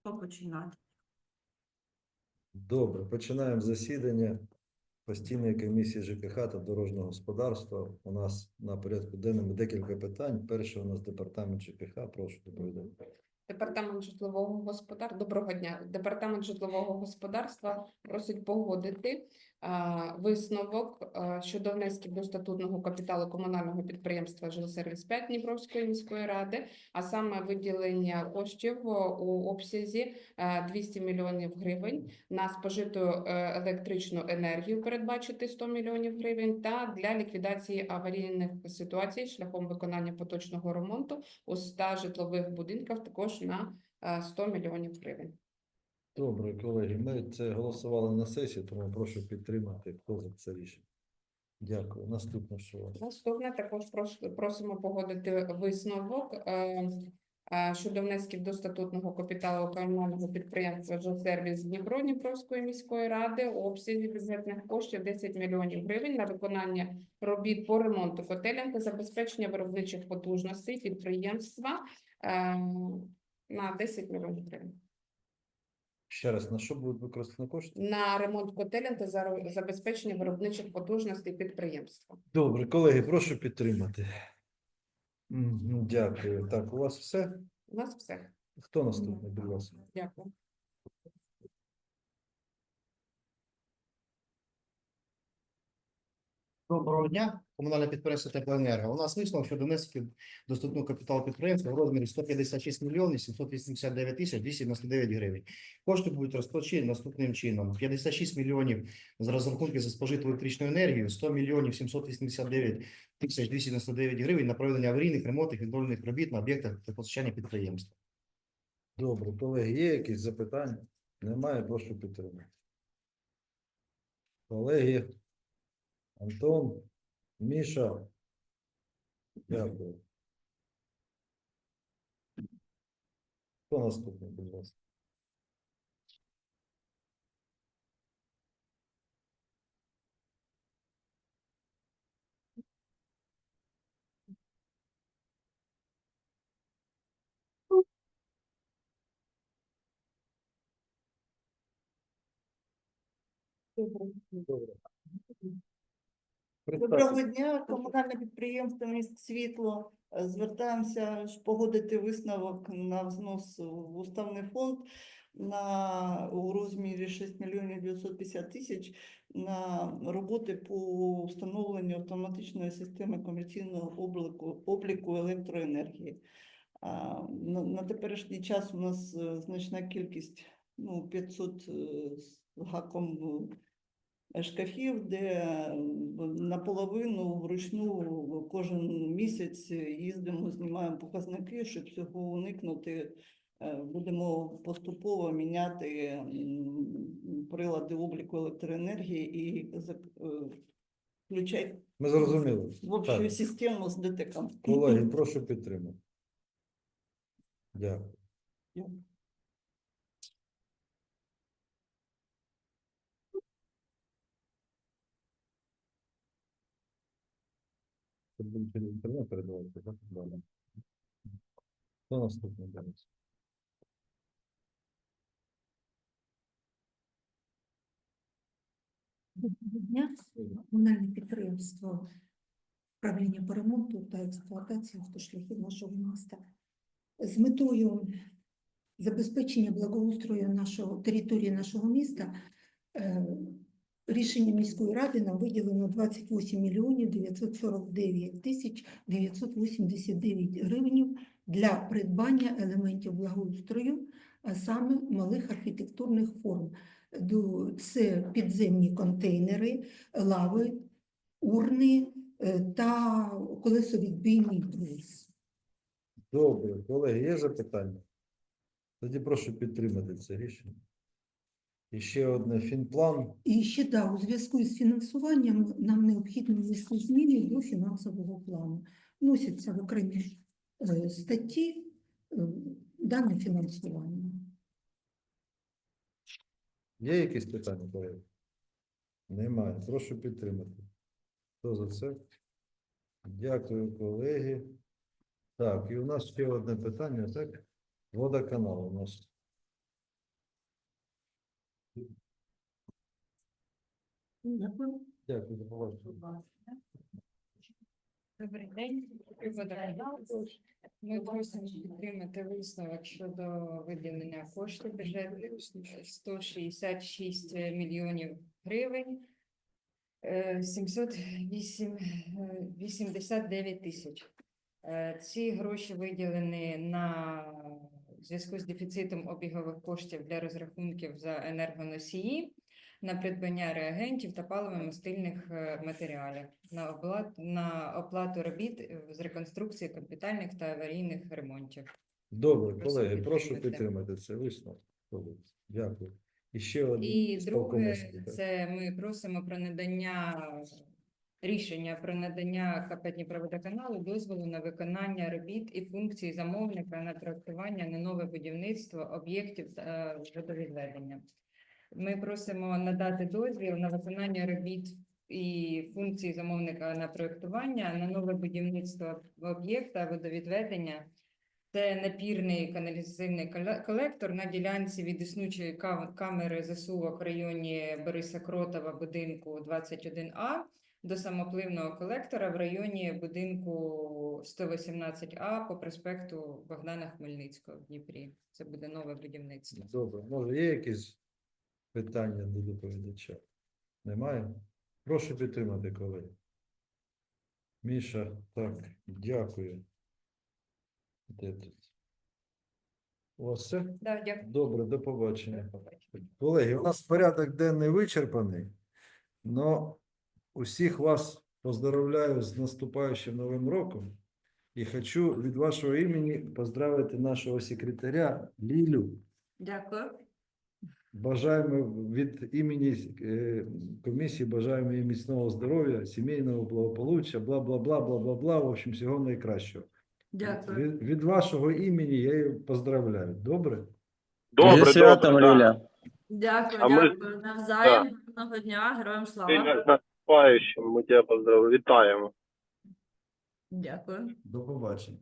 Хто починати? Добре, починаємо засідання постійної комісії ЖКХ та дорожнього господарства. У нас на порядку денному декілька питань. Перше у нас департамент ЖКХ. Прошу доповідати. Департамент житлового господар... Доброго дня. Департамент житлового господарства просить погодити висновок щодо внесків до статутного капіталу комунального підприємства «Жилсервіс 5 Дніпровської міської ради, а саме виділення коштів у обсязі е, 200 мільйонів гривень на спожиту е, електричну енергію передбачити 100 мільйонів гривень та для ліквідації аварійних ситуацій шляхом виконання поточного ремонту у 100 житлових будинках також на е, 100 мільйонів гривень. Добре, колеги. Ми це голосували на сесії, тому прошу підтримати. Хто за це рішення? Дякую. Наступне що? Наступне також прос- просимо погодити висновок е, е, щодо внесків до статутного капіталу комунального підприємства «Жилсервіс Дніпро Дніпровської міської ради у обсязі бюджетних коштів 10 мільйонів гривень на виконання робіт по ремонту котелень та забезпечення виробничих потужностей підприємства е, на 10 мільйонів гривень. Ще раз, на що будуть використані кошти? На ремонт котелень та за- забезпечення виробничих потужностей підприємства. Добре, колеги, прошу підтримати. Мгм, Дякую. Так, у вас все? У нас все. Хто наступний, будь ласка? Дякую. Доброго дня, комунальне підприємство Теплоенерго. У нас висновок щодо внесків доступного капіталу підприємства в розмірі 156 мільйонів 789 тисяч 299 гривень. Кошти будуть розпочаті наступним чином: 56 мільйонів з розрахунки за спожиту електричну енергію, 100 мільйонів 789 тисяч 299 гривень на проведення аварійних ремонтних відновлених робіт на об'єктах теплопостачання підприємства. Добре, колеги, є якісь запитання? Немає, прошу підтримати. Колеги, Антон, Міша. Дякую. Хто наступний, будь ласка? Добре. Доброго дня, комунальне підприємство «Міст Світло». Е, Звертаємося погодити висновок на взнос в уставний фонд на у розмірі 6 мільйонів 950 тисяч на роботи по встановленню автоматичної системи комерційного обліку, обліку електроенергії. А, На, на теперішній час у нас е, значна кількість, ну, 500 е, з гаком шкафів, де е, наполовину вручну кожен місяць їздимо, знімаємо показники, щоб цього уникнути. е, Будемо поступово міняти прилади обліку електроенергії і е, включати Ми зрозуміли. в общу Так. систему з ДТК. Колеги, прошу підтримати. Дякую. Дякую. Через інтернет передавати, так? Добре. Хто наступний Денис? Доброго дня. Комунальне підприємство управління по ремонту та експлуатації автошляхів нашого міста. З метою забезпечення благоустрою нашого території нашого міста е, рішенням міської ради нам виділено 28 мільйонів 949 тисяч 989 гривень для придбання елементів благоустрою, а саме малих архітектурних форм. Це підземні контейнери, лави, урни е, та колесовідбійний брус. Добре, колеги, є запитання? Тоді прошу підтримати це рішення. І ще одне фінплан. І ще да, у зв'язку з фінансуванням нам необхідно внести зміни до фінансового плану. Вносяться в окремі е, статті е, дане фінансування. Є якісь питання, колеги? Немає. Прошу підтримати. Хто за це? Дякую, колеги. Так, і у нас ще одне питання, так? Водоканал у нас. Дякую. Дякую, побачення. Добрий день. Ми просимо підтримати висновок щодо виділення коштів бюджетних 166 мільйонів гривень. е, 789 тисяч. Е, Ці гроші виділені на зв'язку з дефіцитом обігових коштів для розрахунків за енергоносії, на придбання реагентів та паливо-мастильних е, матеріалів, на оплату, на оплату робіт е, з реконструкції капітальних та аварійних ремонтів. Добре, Прошу колеги, прошу підтримати. це висновок. Дякую. І ще один І друге, це ми просимо про надання рішення про надання КП Дніпроводоканалу дозволу на виконання робіт і функцій замовника на проектування на нове будівництво об'єктів та водовідведення. Ми просимо надати дозвіл на виконання робіт і функцій замовника на проектування на нове будівництво об'єкта водовідведення. Це напірний каналізаційний коле- колектор на ділянці від існуючої ка- камери засувок в районі Бориса Кротова будинку 21А до самопливного колектора в районі будинку 118А по проспекту Богдана Хмельницького в Дніпрі. Це буде нове будівництво. Добре, може, є якісь питання до доповідача? Немає? Прошу підтримати, колеги. Міша, так, дякую. Де тут? У вас все? Да, дякую. Добре, до побачення. До побачення. Колеги, у нас порядок денний вичерпаний, но усіх вас поздравляю з наступаючим Новим роком і хочу від вашого імені поздравити нашого секретаря Лілю. Дякую. Бажаємо від імені е, комісії, бажаємо їй міцного здоров'я, сімейного благополуччя, бла бла бла бла бла бла. В общем, всього найкращого. Дякую. Від, від вашого імені я її поздравляю. Добре? Добре, Зі святом, добре, да. Ліля. Дякую, А ми- дякую. Навзаєм. Гарного дня, героям слава. Наступаючим, ми тебе поздравляємо. Вітаємо. Дякую. До побачення.